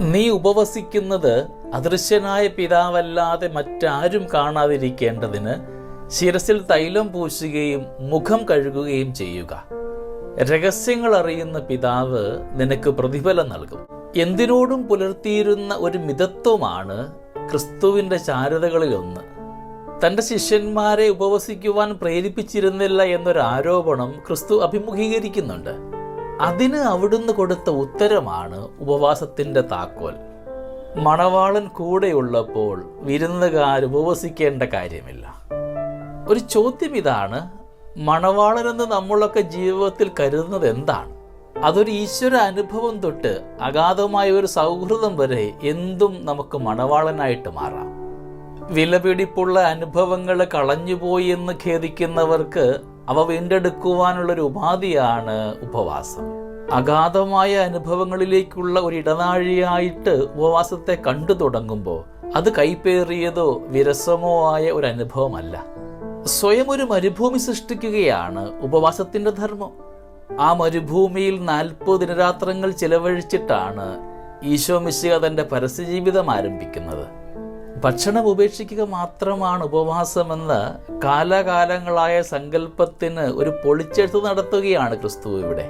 നീ ഉപവസിക്കുന്നത് അദൃശ്യനായ പിതാവല്ലാതെ മറ്റാരും കാണാതിരിക്കേണ്ടതിന് ശിരസിൽ തൈലം പൂശുകയും മുഖം കഴുകുകയും ചെയ്യുക. രഹസ്യങ്ങൾ അറിയുന്ന പിതാവ് നിനക്ക് പ്രതിഫലം നൽകും. എന്തിനോടും പുലർത്തിയിരുന്ന ഒരു മിതത്വമാണ് ക്രിസ്തുവിന്റെ ചാരുതകളിലൊന്ന് തന്റെ ശിഷ്യന്മാരെ ഉപവസിക്കുവാൻ പ്രേരിപ്പിച്ചിരുന്നില്ല എന്നൊരു ആരോപണം ക്രിസ്തു അഭിമുഖീകരിക്കുന്നുണ്ട്. അതിന് അവിടുന്ന് കൊടുത്ത ഉത്തരമാണ് ഉപവാസത്തിന്റെ താക്കോൽ. മണവാളൻ കൂടെയുള്ളപ്പോൾ വിരുന്നുകാർ ഉപവസിക്കേണ്ട കാര്യമില്ല. ഒരു ചോദ്യം ഇതാണ് മണവാളനെന്ന് നമ്മളൊക്കെ ജീവിതത്തിൽ കരുതുന്നത് എന്താണ്? അതൊരു ഈശ്വര അനുഭവം തൊട്ട് അഗാധമായ ഒരു സൗഹൃദം വരെ എന്തും നമുക്ക് മണവാളനായിട്ട് മാറാം. വിലപിടിപ്പുള്ള അനുഭവങ്ങൾ കളഞ്ഞുപോയി എന്ന് ഖേദിക്കുന്നവർക്ക് അവ വീണ്ടെടുക്കുവാനുള്ളൊരു ഉപാധിയാണ് ഉപവാസം. അഗാധമായ അനുഭവങ്ങളിലേക്കുള്ള ഒരു ഇടനാഴിയായിട്ട് ഉപവാസത്തെ കണ്ടു തുടങ്ങുമ്പോൾ അത് കൈപ്പേറിയതോ വിരസമോ ആയ ഒരു അനുഭവമല്ല. സ്വയം ഒരു മരുഭൂമി സൃഷ്ടിക്കുകയാണ് ഉപവാസത്തിന്റെ ധർമ്മം. ആ മരുഭൂമിയിൽ നാൽപ്പത് ദിനരാത്രങ്ങൾ ചിലവഴിച്ചിട്ടാണ് ഈശോ മിശിക തന്റെ പരസ്യജീവിതം ആരംഭിക്കുന്നത്. ഭക്ഷണം ഉപേക്ഷിക്കുക മാത്രമാണ് ഉപവാസമെന്ന് കാലകാലങ്ങളായ സങ്കല്പത്തിന് ഒരു പൊളിച്ചെഴുത്ത് നടത്തുകയാണ് ക്രിസ്തു ഇവിടെ.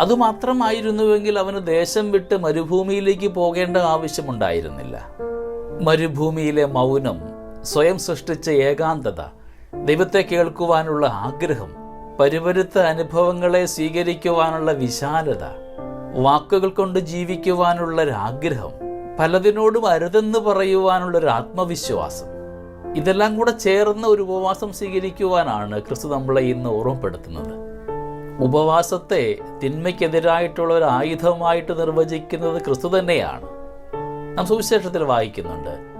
അതുമാത്രമായിരുന്നുവെങ്കിൽ അവന് ദേശം വിട്ട് മരുഭൂമിയിലേക്ക് പോകേണ്ട ആവശ്യമുണ്ടായിരുന്നില്ല. മരുഭൂമിയിലെ മൗനം സ്വയം സൃഷ്ടിച്ച ഏകാന്തത ദൈവത്തെ കേൾക്കുവാനുള്ള ആഗ്രഹം പരിവരുത്ത അനുഭവങ്ങളെ സ്വീകരിക്കുവാനുള്ള വിശാലത വാക്കുകൾ കൊണ്ട് ജീവിക്കുവാനുള്ള ആഗ്രഹം പലതിനോടും അരുതെന്ന് പറയുവാനുള്ളൊരു ആത്മവിശ്വാസം. ഇതെല്ലാം കൂടെ ചേർന്ന് ഒരു ഉപവാസം സ്വീകരിക്കുവാനാണ് ക്രിസ്തു നമ്മളെ ഇന്ന് ഓർമ്മപ്പെടുത്തുന്നത്. ഉപവാസത്തെ തിന്മയ്ക്കെതിരായിട്ടുള്ള ഒരു ആയുധമായിട്ട് നിർവചിക്കുന്നത് ക്രിസ്തു തന്നെയാണ്. നാം സുവിശേഷത്തിൽ വായിക്കുന്നുണ്ട്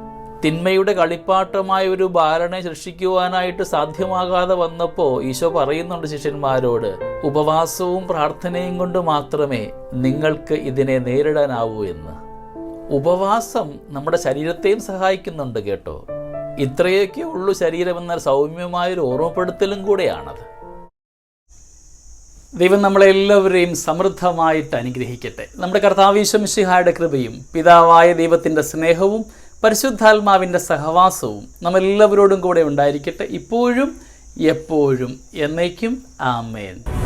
തിന്മയുടെ കളിപ്പാട്ടമായ ഒരു ബാലനെ സൃഷ്ടിക്കുവാനായിട്ട് സാധ്യമാകാതെ വന്നപ്പോൾ ഈശോ പറയുന്നുണ്ട് ശിഷ്യന്മാരോട് ഉപവാസവും പ്രാർത്ഥനയും കൊണ്ട് മാത്രമേ നിങ്ങൾക്ക് ഇതിനെ നേരിടാനാവൂ എന്ന്. ഉപവാസം നമ്മുടെ ശരീരത്തെയും സഹായിക്കുന്നുണ്ട് കേട്ടോ. ഇത്രയൊക്കെ ഉള്ളൂ ശരീരമെന്ന സൗമ്യമായൊരു ഓർമ്മപ്പെടുത്തലും കൂടെയാണത്. ദൈവം നമ്മളെല്ലാവരെയും സമൃദ്ധമായിട്ട് അനുഗ്രഹിക്കട്ടെ. നമ്മുടെ കർത്താവീശമിഷിഹായുടെ കൃപയും പിതാവായ ദൈവത്തിന്റെ സ്നേഹവും പരിശുദ്ധാത്മാവിന്റെ സഹവാസവും നമ്മളെല്ലാവരോടും കൂടെ ഉണ്ടായിരിക്കട്ടെ. ഇപ്പോഴും എപ്പോഴും എന്നേക്കും ആമേൻ.